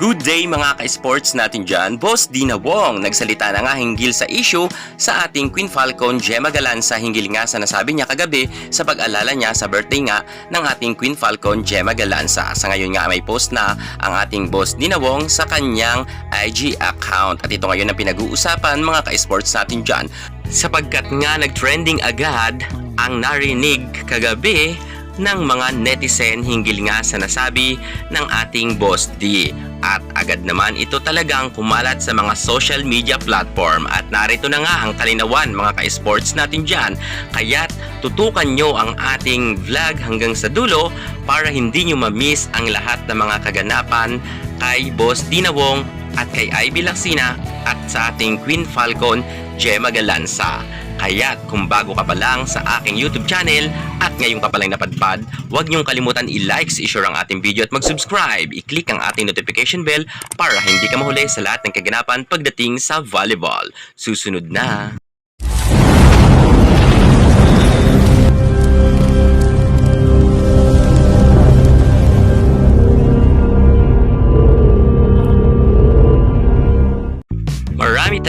Good day mga ka-sports natin dyan. Boss Dina Wong nagsalita na nga hinggil sa issue sa ating Queen Falcon Gemma Galanza hinggil nga sa nasabi niya kagabi sa pag-alala niya sa birthday nga ng ating Queen Falcon Gemma Galanza. Sa ngayon nga may post na ang ating Boss Dina Wong sa kanyang IG account. At ito ngayon ang pinag-uusapan mga ka-sports natin dyan sapagkat nga nag-trending agad ang narinig kagabi ng mga netizen hinggil nga sa nasabi ng ating Boss D. At agad naman ito talagang kumalat sa mga social media platform at narito na nga ang kalinawan mga ka-sports natin dyan. Kaya't tutukan nyo ang ating vlog hanggang sa dulo para hindi nyo ma-miss ang lahat ng mga kaganapan kay Boss Dina Wong at kay Ivy Laksina at sa ating Queen Falcon Gemma Galanza. Kaya kung bago ka pa lang sa aking YouTube channel at ngayon ka pa lang napadpad, huwag niyong kalimutan i-like, i-share ang ating video at mag-subscribe. I-click ang ating notification bell para hindi ka mahuli sa lahat ng kaganapan pagdating sa volleyball. Susunod na!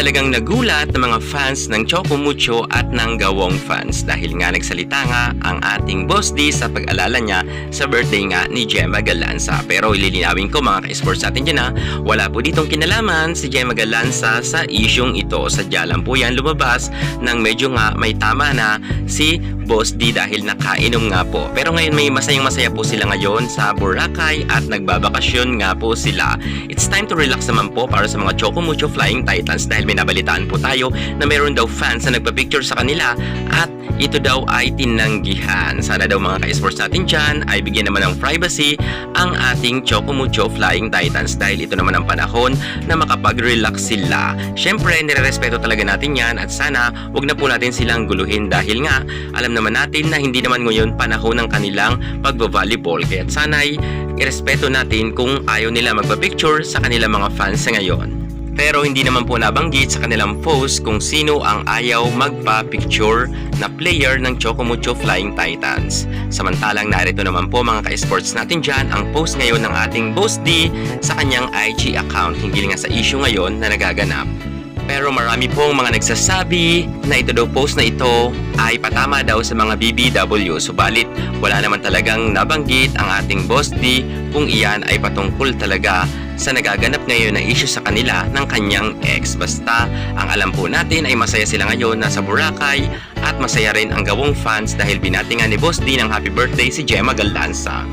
Talagang nagulat ng mga fans ng Choco Mucho at ng Gawong fans dahil nga nagsalita nga ang ating Boss D sa pag-alala niya sa birthday nga ni Gemma Galanza. Pero ililinawin ko mga ka-sports natin dyan ha, wala po ditong kinalaman si Gemma Galanza sa isyong ito. Sadya lang po yan lumabas ng medyo nga may tama na si Boss D dahil nakainom nga po. Pero ngayon may masayang masaya po sila ngayon sa Boracay at nagbabakasyon nga po sila. It's time to relax naman po para sa mga Choco Mucho Flying Titans dahil may nabalitaan po tayo na meron daw fans na nagpa-picture sa kanila at ito daw ay tinanggihan. Sana daw mga ka-sports natin dyan ay bigyan naman ng privacy ang ating Choco Mucho Flying Titans dahil ito naman ang panahon na makapag-relax sila. Siyempre, nire-respeto talaga natin yan at sana wag na po natin silang guluhin dahil nga alam naman natin na hindi naman ngayon panahon ng kanilang pagbavolleyball kaya sana'y irespeto natin kung ayaw nila magpa-picture sa kanilang mga fans ngayon. Pero hindi naman po nabanggit sa kanilang post kung sino ang ayaw magpa-picture na player ng Chocomucho Flying Titans. Samantalang narito naman po mga ka-sports natin dyan ang post ngayon ng ating Boss D sa kanyang IG account hinggil nga sa issue ngayon na nagaganap. Pero marami pong mga nagsasabi na ito daw post na ito ay patama daw sa mga BBW. Subalit wala naman talagang nabanggit ang ating Boss D kung iyan ay patungkol talaga sa nagaganap ngayon na issue sa kanila ng kanyang ex. Basta ang alam po natin ay masaya sila ngayon nasa Boracay at masaya rin ang gawong fans dahil binati nga ni Boss D ng happy birthday si Gemma Galanza.